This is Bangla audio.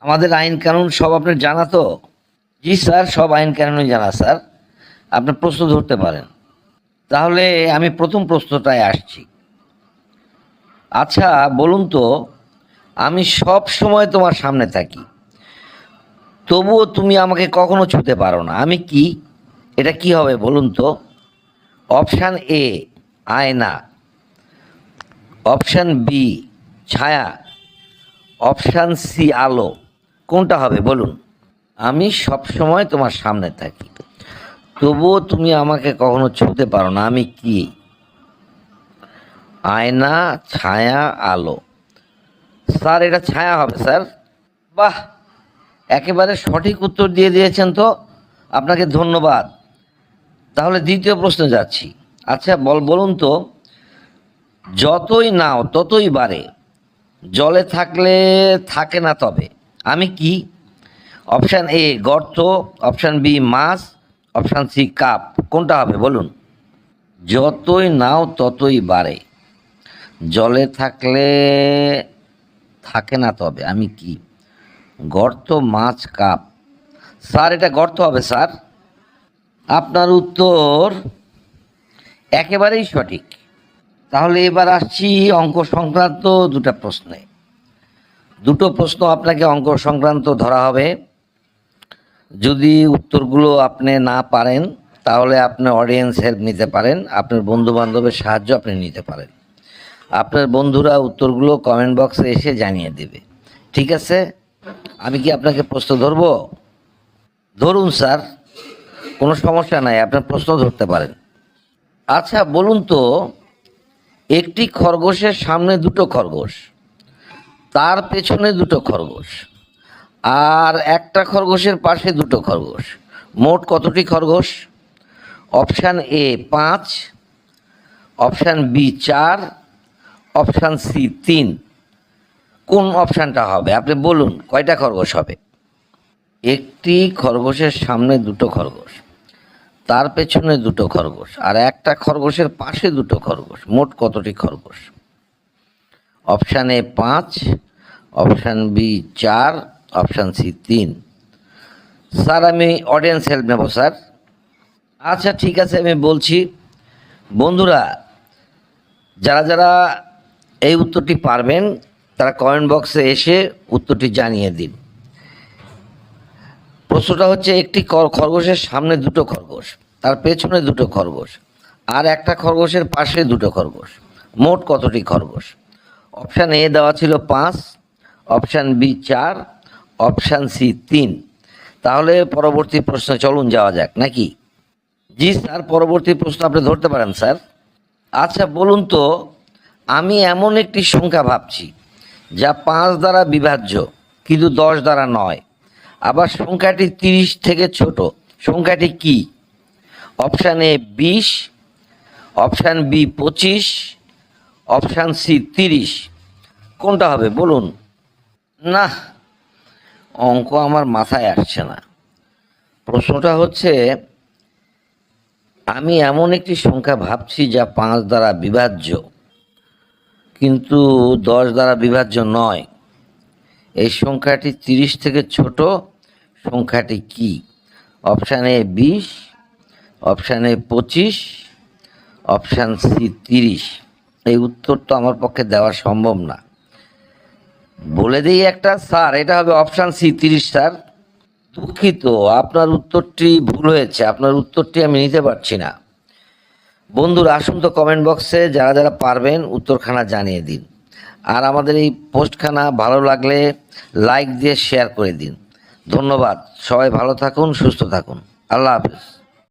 আমাদের আইন কানুন সব আপনার জানা তো? জি স্যার, সব আইন কানুনই জানা স্যার। আপনার প্রশ্ন ধরতে পারেন। তাহলে আমি প্রথম প্রশ্নটায় আসছি। আচ্ছা বলুন তো, আমি সব সময় তোমার সামনে থাকি। তবুও তুমি আমাকে কখনো ছুতে পারো না। আমি কি? এটা কি হবে বলুন তো? অপশান এ, আয়না। অপশান বি, ছায়া। অপশান সি, আলো। কোনটা হবে বলুন? আমি সব সময় তোমার সামনে থাকি। তবুও তুমি আমাকে কখনো ছুতে পারো না, আমি কি? আয়না, ছায়া, আলো। স্যার, এটা ছায়া হবে, স্যার। বাহ! একেবারে সঠিক উত্তর দিয়ে দিয়েছেন তো। আপনাকে ধন্যবাদ। তাহলে দ্বিতীয় প্রশ্নে যাচ্ছি। আচ্ছা বল, বলুন তো, যতই নাও, ততই বাড়ে। জলে থাকলে থাকে না তবে। আমি কি? অপশান এ গর্ত অপশান বি মাছ অপশান সি কাপ। কোনটা হবে, বলুন। যতই নাও, ততই বাড়ে। জলে থাকলে থাকে না তবে, আমি কি? গর্ত, মাছ, কাপ। স্যার, এটা গর্ত হবে, স্যার। আপনার উত্তর একেবারেই সঠিক। তাহলে এবার আসছি অঙ্ক সংক্রান্ত দুটো প্রশ্নে। দুটো প্রশ্ন আপনাকে অঙ্ক সংক্রান্ত ধরা হবে। যদি উত্তরগুলো আপনি না পারেন, তাহলে আপনি অডিয়েন্স হেল্প নিতে পারেন। আপনার বন্ধু বান্ধবের সাহায্য আপনি নিতে পারেন। আপনার বন্ধুরা উত্তরগুলো কমেন্ট বক্সে এসে জানিয়ে দেবে। ঠিক আছে? আমি কি আপনাকে প্রশ্ন ধরবো? ধরুন স্যার, কোনো সমস্যা নাই আপনার প্রশ্ন ধরতে পারেন। আচ্ছা বলুন তো, একটি খরগোশের সামনে দুটো খরগোশ। তার পেছনে দুটো খরগোশ আর একটা খরগোশের পাশে দুটো খরগোশ। মোট কতটি খরগোশ? অপশান এ পাঁচ, অপশান বি চার, অপশান সি তিন। কোন অপশানটা হবে? আপনি বলুন, কয়টা খরগোশ হবে? একটি খরগোশের সামনে দুটো খরগোশ, তার পেছনে দুটো খরগোশ, আর একটা খরগোশের পাশে দুটো খরগোশ। মোট কতটি খরগোশ? অপশান এ পাঁচ, অপশান বি চার, অপশান সি তিন। স্যার, আমি অডিয়েন্স হেল্প নেব, স্যার। আচ্ছা ঠিক আছে, আমি বলছি। বন্ধুরা, যারা যারা এই উত্তরটি পারবেন, তারা কমেন্ট বক্সে এসে উত্তরটি জানিয়ে দিন। প্রশ্নটা হচ্ছে, একটি খরগোশের সামনে দুটো খরগোশ, তার পেছনে দুটো খরগোশ, আর একটা খরগোশের পাশে দুটো খরগোশ, মোট কতটি খরগোশ? অপশান এ দেওয়া ছিল পাঁচ অপশান বি চার অপশান সি তিন। তাহলে পরবর্তী প্রশ্ন চলুন যাওয়া যাক, নাকি? জি স্যার, পরবর্তী প্রশ্ন আপনি ধরতে পারেন, স্যার। আচ্ছা বলুন তো, আমি এমন একটি সংখ্যা ভাবছি, যা পাঁচ দ্বারা বিভাজ্য, কিন্তু দশ দ্বারা নয়। আবার সংখ্যাটি তিরিশ থেকে ছোট, সংখ্যাটি কি? অপশান এ বিশ অপশান বি পঁচিশ অপশান সি তিরিশ। কোনটা হবে বলুন। না অঙ্ক আমার মাথায় আসছে না। প্রশ্নটা হচ্ছে, আমি এমন একটি সংখ্যা ভাবছি যা পাঁচ দ্বারা বিভাজ্য, কিন্তু দশ দ্বারা বিভাজ্য নয়। এই সংখ্যাটি তিরিশ থেকে ছোট, সংখ্যাটি কি? অপশান এ বিশ, অপশান এ পঁচিশ, অপশান সি তিরিশ। এই উত্তর তো আমার পক্ষে দেওয়া সম্ভব না। বলে দিই একটা, স্যার, এটা হবে অপশান সি তিরিশ, স্যার। দুঃখিত, আপনার উত্তরটি ভুল হয়েছে, আপনার উত্তরটি আমি নিতে পারছি না। বন্ধুরা, আসুন তো কমেন্ট বক্সে যারা যারা পারবেন, উত্তরখানা জানিয়ে দিন। আর আমাদের এই পোস্টখানা ভালো লাগলে লাইক দিয়ে শেয়ার করে দিন। ধন্যবাদ, সবাই ভালো থাকুন, সুস্থ থাকুন। আল্লাহ হাফেজ।